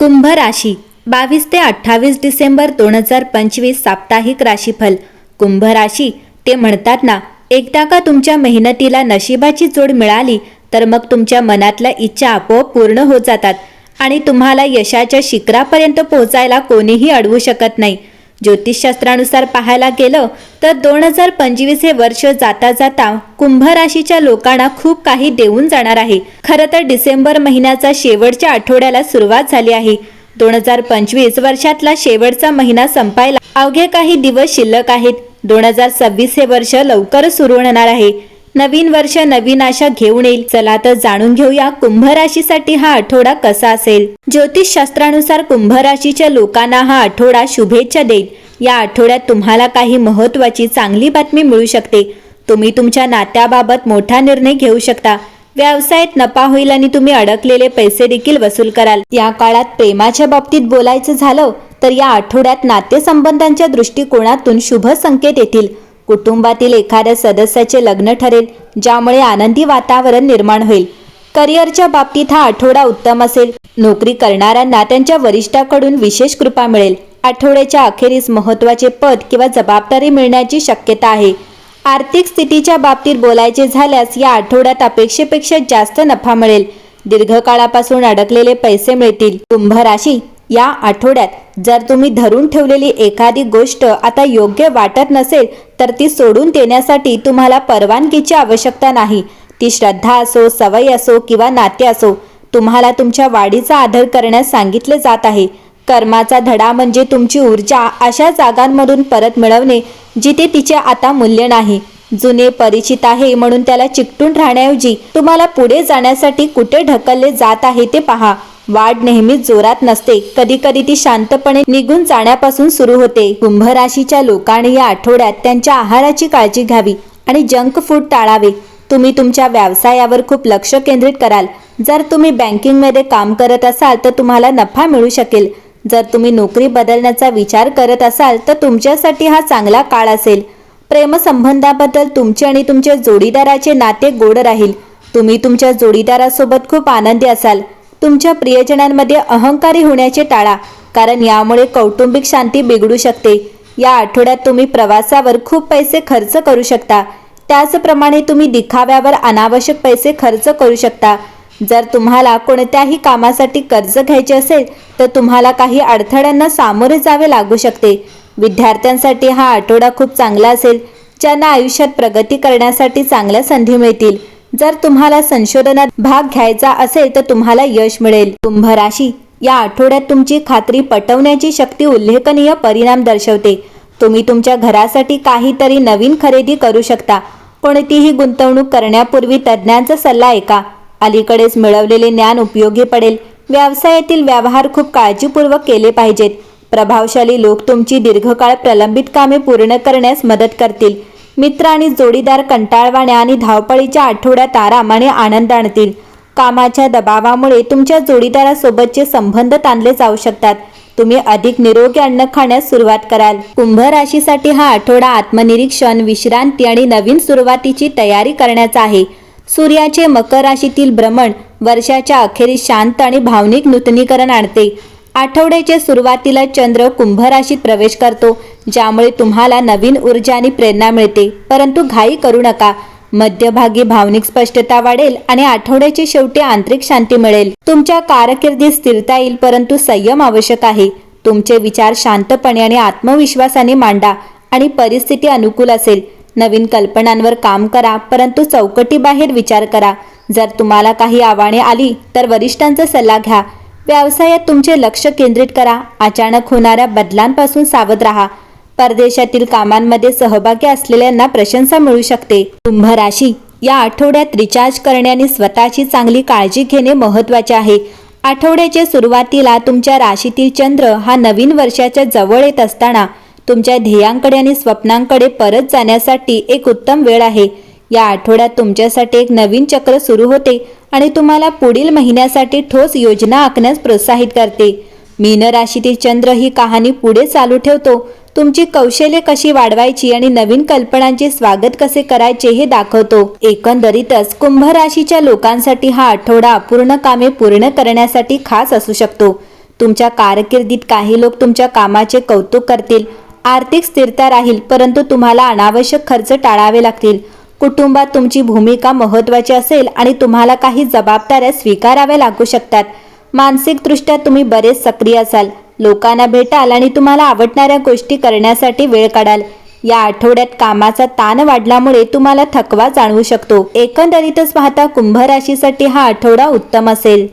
कुंभ राशी बावीस ते अठ्ठावीस डिसेंबर दोन हजार पंचवीस साप्ताहिक राशीफल. कुंभ राशी ते म्हणतात ना एकदा का तुमच्या मेहनतीला नशिबाची जोड मिळाली तर मग तुमच्या मनातल्या इच्छा आपोआप पूर्ण होत जातात आणि तुम्हाला यशाच्या शिखरापर्यंत पोहोचायला कोणीही अडवू शकत नाही. ज्योतिषशास्त्रानुसार पाहायला गेलं तर दोन हजार पंचवीस हे वर्ष जाता जाता कुंभ राशीच्या लोकांना खूप काही देऊन जाणार आहे. खरं तर डिसेंबर महिन्याचा शेवटच्या आठवड्याला सुरुवात झाली आहे. दोन हजार पंचवीस वर्षातला शेवटचा महिना संपायला अवघे काही दिवस शिल्लक आहेत. दोन हजार सव्वीस हे वर्ष लवकर सुरू होणार आहे. नवीन वर्ष नवीन आशा घेऊन येईल. चला तर जाणून घेऊया कुंभ राशीसाठी हा आठवडा कसा असेल. ज्योतिष शास्त्रानुसार कुंभ राशीच्या लोकांना हा आठवडा शुभेच्छा देईल. या आठवड्यात तुम्हाला काही महत्वाची चांगली बातमी मिळू शकते. तुम्ही तुमच्या नात्याबाबत मोठा निर्णय घेऊ शकता. व्यवसायात नफा होईल आणि तुम्ही अडकलेले पैसे देखील वसूल कराल. या काळात प्रेमाच्या बाबतीत बोलायचं झालं तर या आठवड्यात नातेसंबंधांच्या दृष्टिकोनातून शुभ संकेत येतील. कुटुंबातील एखाद्या सदस्याचे लग्न ठरेल ज्यामुळे आनंदी वातावरण निर्माण होईल. करिअरच्या बाबतीत हा आठवडा उत्तम असेल. नोकरी करणाऱ्यांना त्यांच्या वरिष्ठाकडून विशेष कृपा मिळेल. आठवड्याच्या अखेरीस महत्त्वाचे पद किंवा जबाबदारी मिळण्याची शक्यता आहे. आर्थिक स्थितीच्या बाबतीत बोलायचे झाल्यास या आठवड्यात अपेक्षेपेक्षा जास्त नफा मिळेल. दीर्घकाळापासून अडकलेले पैसे मिळतील. कुंभ राशी या आठवड्यात जर तुम्ही धरून ठेवलेली एखादी गोष्ट आता योग्य वाटत नसेल तर ती सोडून देण्यासाठी तुम्हाला परवानगीची आवश्यकता नाही. ती श्रद्धा असो सवय असो किंवा नाते असो तुम्हाला तुमच्या वाढीचा आदर करण्यास सांगितले जात आहे. कर्माचा धडा म्हणजे तुमची ऊर्जा अशा जागांमधून परत मिळवणे जिथे तिचे आता मूल्य नाही. जुने परिचित आहे म्हणून त्याला चिकटून राहण्याऐवजी तुम्हाला पुढे जाण्यासाठी कुठे ढकलले जात आहे ते पहा. वाढ नेहमीच जोरात नसते. कधी कधी ती शांतपणे निघून जाण्यापासून सुरू होते. कुंभ राशीच्या लोकांनी या आठवड्यात त्यांच्या आहाराची काळजी घ्यावी आणि जंक फूड टाळावे. तुम्ही तुमच्या व्यवसायावर खूप लक्ष केंद्रित कराल. जर तुम्ही बँकिंगमध्ये काम करत असाल तर तुम्हाला नफा मिळू शकेल. जर तुम्ही नोकरी बदलण्याचा विचार करत असाल तर तुमच्यासाठी हा चांगला काळ असेल. प्रेमसंबंधाबद्दल तुमचे आणि तुमच्या जोडीदाराचे नाते गोड राहील. तुम्ही तुमच्या जोडीदारासोबत खूप आनंदी असाल. तुमच्या प्रियजनांमध्ये अहंकारी होण्याचे टाळा कारण यामुळे कौटुंबिक शांती बिघडू शकते. या आठवड्यात तुम्ही प्रवासावर खूप पैसे खर्च करू शकता. त्याचप्रमाणे तुम्ही दिखाव्यावर अनावश्यक पैसे खर्च करू शकता. जर तुम्हाला कोणत्याही कामासाठी कर्ज घ्यायचे असेल तर तुम्हाला काही अडथळ्यांना सामोरे जावे लागू शकते. विद्यार्थ्यांसाठी हा आठवडा खूप चांगला असेल. ज्यांना आयुष्यात प्रगती करण्यासाठी चांगल्या संधी मिळतील. जर तुम्हाला संशोधनात भाग घ्यायचा असेल तर तुम्हाला यश मिळेल. कुंभ राशी या आठवड्यात तुमची खात्री पटवण्याची शक्ती उल्लेखनीय परिणाम दर्शवते. तुम्ही तुमच्या घरासाठी काहीतरी नवीन खरेदी करू शकता. कोणतीही गुंतवणूक करण्यापूर्वी तज्ज्ञांचा सल्ला ऐका. अलीकडेच मिळवलेले ज्ञान उपयोगी पडेल. व्यवसायातील व्यवहार खूप काळजीपूर्वक केले पाहिजेत. प्रभावशाली लोक तुमची दीर्घकाळ प्रलंबित कामे पूर्ण करण्यास मदत करतील. मित्र आणि जोडीदार कंटाळवाण्या आणि धावपळीच्या आठवड्यात आराम आणि आनंद आणतील. कामाच्या दबावामुळे तुमच्या जोडीदारासोबतचे संबंध ताणले जाऊ शकतात. तुम्ही अधिक निरोगी अन्न खाण्यास सुरुवात कराल. कुंभ राशीसाठी हा आठवडा आत्मनिरीक्षण विश्रांती आणि नवीन सुरुवातीची तयारी करण्याचा आहे. सूर्याचे मकर राशीतील भ्रमण वर्षाच्या अखेरीस शांत आणि भावनिक नूतनीकरण आणते. आठवड्याच्या सुरुवातीला चंद्र कुंभ राशीत प्रवेश करतो. ज्यामुळे तुम्हाला नवीन ऊर्जा आणि प्रेरणा मिळते. परंतु घाई करू नका. मध्यभागी भावनिक स्पष्टता वाढेल आणि आठवड्याच्या शेवटी आंतरिक शांती मिळेल. तुमच्या कारकिर्दीत स्थिरता येईल परंतु संयम आवश्यक आहे. तुमचे विचार शांतपणे आणि आत्मविश्वासाने मांडा आणि परिस्थिती अनुकूल असेल. नवीन कल्पनांवर काम करा परंतु चौकटीबाहेर विचार करा. जर तुम्हाला काही आव्हाने आली तर वरिष्ठांचा सल्ला घ्या. व्यवसायात तुमचे लक्ष केंद्रित करा. अचानक होणाऱ्या बदलांपासून सावध राहा. परदेशातील कामांमध्ये सहभागी असलेल्यांना प्रशंसा मिळू शकते. कुंभ राशी या आठवड्यात रिचार्ज करणे आणि स्वतःची चांगली काळजी घेणे महत्त्वाचे आहे. आठवड्याच्या सुरुवातीला तुमच्या राशीतील चंद्र हा नवीन वर्षाच्या जवळ येत असताना तुमच्या ध्येयांकडे आणि स्वप्नांकडे परत जाण्यासाठी एक उत्तम वेळ आहे. या आठवड्यात तुमच्यासाठी एक नवीन चक्र सुरू होते आणि तुम्हाला पुढील महिन्यासाठी ठोस योजना आखण्यास प्रोत्साहित करते. मीन राशीतील चंद्र ही कहाणी पुढे चालू ठेवतो. तुमची कौशल्य कशी वाढवायची आणि नवीन कल्पनांचे स्वागत कसे करायचे हे दाखवतो. एकंदरीतच कुंभ राशीच्या लोकांसाठी हा आठवडा अपूर्ण कामे पूर्ण करण्यासाठी खास असू शकतो. तुमच्या कारकिर्दीत काही लोक तुमच्या कामाचे कौतुक करतील आर्थिक स्थिरता राहील परंतु तुम्हाला अनावश्यक खर्च टाळावे लागतील. कुटुंबात तुमची भूमिका महत्त्वाची असेल आणि तुम्हाला काही जबाबदाऱ्या स्वीकाराव्या लागू शकतात. मानसिकदृष्ट्या तुम्ही बरेच सक्रिय असाल. लोकांना भेटाल आणि तुम्हाला आवडणाऱ्या गोष्टी करण्यासाठी वेळ काढाल. या आठवड्यात कामाचा ताण वाढल्यामुळे तुम्हाला थकवा जाणवू शकतो. एकंदरीतच पाहता कुंभ राशीसाठी हा आठवडा उत्तम असेल.